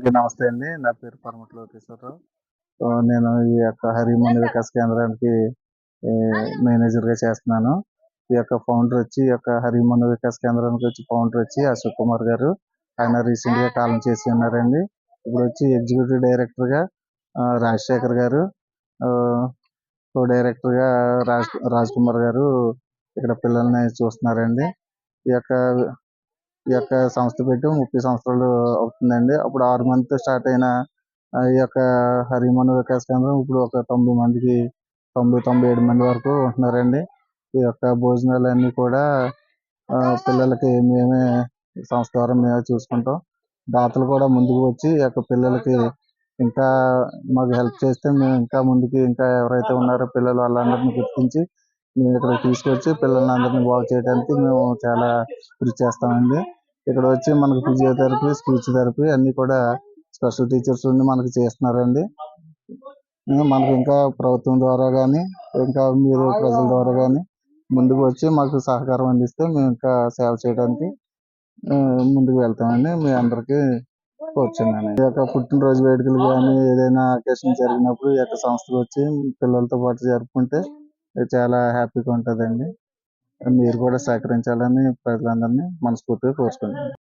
అందరికీ నమస్తే అండి. నా పేరు పరమటి లోకేశ్వరరావు. నేను ఈ యొక్క హరిమన్ వికాస్ కేంద్రానికి మేనేజర్గా చేస్తున్నాను. ఈ యొక్క ఫౌండర్ వచ్చి ఈ యొక్క హరిమన్ వికాస్ కేంద్రానికి వచ్చి ఫౌండర్ వచ్చి అశోక్ కుమార్ గారు. ఆయన రీసెంట్గా కాలం చేసి ఉన్నారండి. ఇప్పుడు వచ్చి ఎగ్జిక్యూటివ్ డైరెక్టర్గా రాజశేఖర్ గారు కో డైరెక్టర్గా రాజ్ రాజ్ కుమార్ గారు ఇక్కడ పిల్లల్ని చూస్తున్నారండి. ఈ యొక్క ఈ యొక్క సంస్థ పెట్టి ముప్పై సంవత్సరాలు అవుతుందండి. అప్పుడు ఆరు మందితో స్టార్ట్ అయిన ఈ యొక్క హరిమన్ వికాస్ కేంద్రం ఇప్పుడు ఒక తొంభై మందికి తొంభై తొంభై ఏడు మంది వరకు ఉంటున్నారండి. ఈ యొక్క భోజనాలు అన్ని కూడా ఆ, పిల్లలకి మేమే సంస్థ ద్వారా మేమే చూసుకుంటాం. దాతలు కూడా ముందుకు వచ్చి ఈ యొక్క పిల్లలకి ఇంకా మాకు హెల్ప్ చేస్తే మేము ఇంకా ముందుకి ఇంకా ఎవరైతే ఉన్నారో పిల్లలు వాళ్ళందరినీ గుర్తించి మేము ఇక్కడ తీసుకొచ్చి పిల్లల్ని బాగు చేయడానికి మేము చాలా కృషి చేస్తామండి. ఇక్కడ వచ్చి మనకు ఫిజియోథెరపీ స్పీచ్ థెరపీ అన్ని కూడా స్పెషల్ టీచర్స్ ఉండి మనకి చేస్తున్నారండి. మనకి ఇంకా ప్రభుత్వం ద్వారా కానీ ఇంకా మీరు ప్రజల ద్వారా కానీ ముందుకు వచ్చి మాకు సహకారం అందిస్తే మేము ఇంకా సేవ చేయడానికి ముందుకు వెళ్తామండి. మీ అందరికీ కూర్చున్నాను ఈ యొక్క పుట్టినరోజు వేడుకలు కానీ ఏదైనా అకేషన్ జరిగినప్పుడు ఈ యొక్క సంస్థకు వచ్చి పిల్లలతో పాటు జరుపుకుంటే చాలా హ్యాపీగా ఉంటుందండి. మీరు కూడా సహకరించాలని ప్రజలందరినీ మనస్ఫూర్తిగా కోరుకుంటున్నాను